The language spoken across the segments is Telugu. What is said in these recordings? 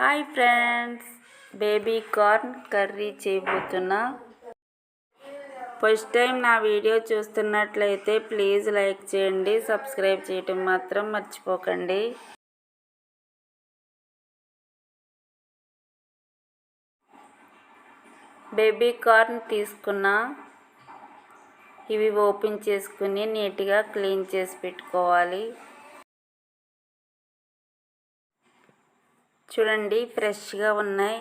Hi friends. Baby corn curry చేయబోతున్నా. First time నా వీడియో చూస్తున్నట్లయితే ప్లీజ్ లైక్ చేయండి సబ్స్క్రైబ్ చేయటం మాత్రం మర్చిపోకండి. బేబీ కార్న్ తీసుకున్నా ఇవి ఓపెన్ చేసుకుని నీట్గా క్లీన్ చేసి పెట్టుకోవాలి. చూడండి ఫ్రెష్గా ఉన్నాయి.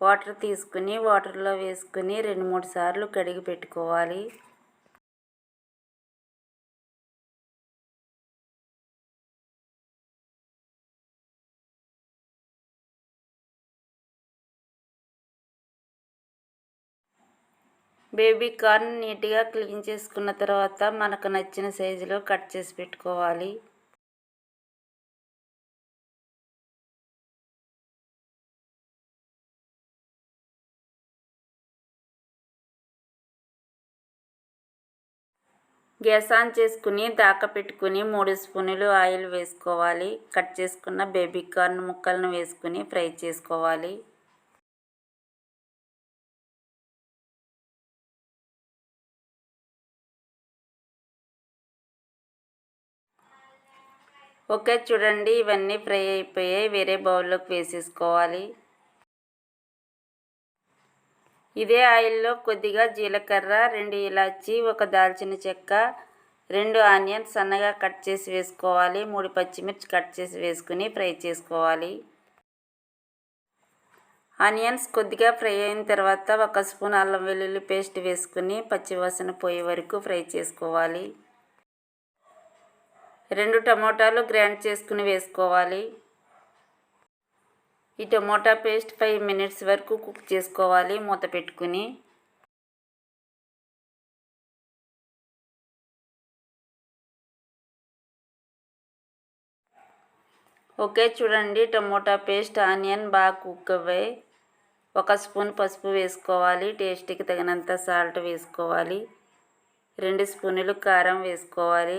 వాటర్ తీసుకుని వాటర్లో వేసుకుని రెండు మూడు సార్లు కడిగి పెట్టుకోవాలి. బేబీ కార్న్ నీట్గా క్లీన్ చేసుకున్న తర్వాత మనకు నచ్చిన సైజులో కట్ చేసి పెట్టుకోవాలి. గ్యాస్ ఆన్ చేసుకుని దాక పెట్టుకుని మూడు స్పూనులు ఆయిల్ వేసుకోవాలి. కట్ చేసుకున్న బేబీ కార్న్ ముక్కలను వేసుకుని ఫ్రై చేసుకోవాలి. ఓకే చూడండి. ఇవన్నీ ఫ్రై అయిపోయాయి. వేరే బౌల్లోకి వేసేసుకోవాలి. ఇదే ఆయిల్లో కొద్దిగా జీలకర్ర రెండు ఇలాచి ఒక దాల్చిన చెక్క రెండు ఆనియన్స్ సన్నగా కట్ చేసి వేసుకోవాలి. మూడు పచ్చిమిర్చి కట్ చేసి వేసుకుని ఫ్రై చేసుకోవాలి. ఆనియన్స్ కొద్దిగా ఫ్రై అయిన తర్వాత ఒక స్పూన్ అల్లం వెల్లుల్లి పేస్ట్ వేసుకుని పచ్చివాసన పోయే వరకు ఫ్రై చేసుకోవాలి. రెండు టమోటాలు గ్రైండ్ చేసుకుని వేసుకోవాలి. ఈ టమోటా పేస్ట్ ఫైవ్ మినిట్స్ వరకు కుక్ చేసుకోవాలి మూత పెట్టుకుని. ఓకే చూడండి టమోటా పేస్ట్ ఆనియన్ బాగా కుక్ అవ్వాయి ఒక స్పూన్ పసుపు వేసుకోవాలి టేస్ట్కి తగినంత సాల్ట్ వేసుకోవాలి. రెండు స్పూన్లు కారం వేసుకోవాలి.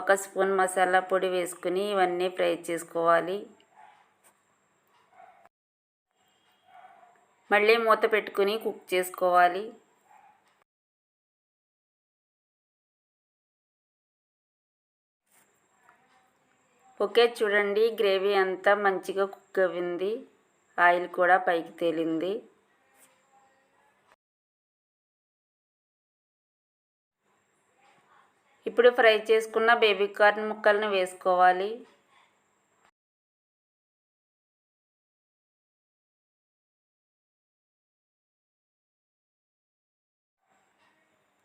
ఒక స్పూన్ మసాలా పొడి వేసుకుని ఇవన్నీ ఫ్రై చేసుకోవాలి. మళ్ళీ మూత పెట్టుకుని కుక్ చేసుకోవాలి. ఓకే చూడండి గ్రేవీ అంతా మంచిగా కుక్ అవ్వింది. ఆయిల్ కూడా పైకి తేలింది. ఇప్పుడు ఫ్రై చేసుకున్న బేబీ కార్న్ ముక్కలను వేసుకోవాలి.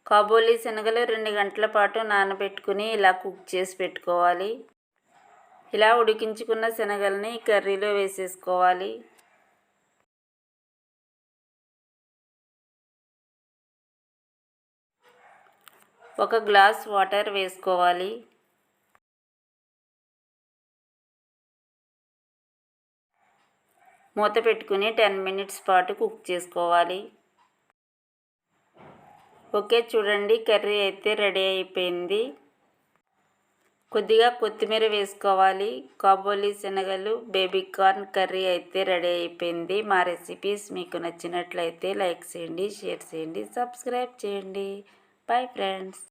కాబోలి శనగలు రెండు గంటల పాటు నానబెట్టుకుని ఇలా కుక్ చేసి పెట్టుకోవాలి. ఇలా ఉడికించుకున్న శనగల్ని కర్రీలో వేసేసుకోవాలి. ఒక గ్లాస్ వాటర్ వేసుకోవాలి. మూత పెట్టుకుని టెన్ మినిట్స్ పాటు కుక్ చేసుకోవాలి. ఓకే చూడండి కర్రీ అయితే రెడీ అయిపోయింది. కొద్దిగా కొత్తిమీర వేసుకోవాలి. కాబోలి శనగలు బేబీ కార్న్ కర్రీ అయితే రెడీ అయిపోయింది. మా రెసిపీస్ మీకు నచ్చినట్లయితే లైక్ చేయండి షేర్ చేయండి సబ్స్క్రైబ్ చేయండి. Bye friends.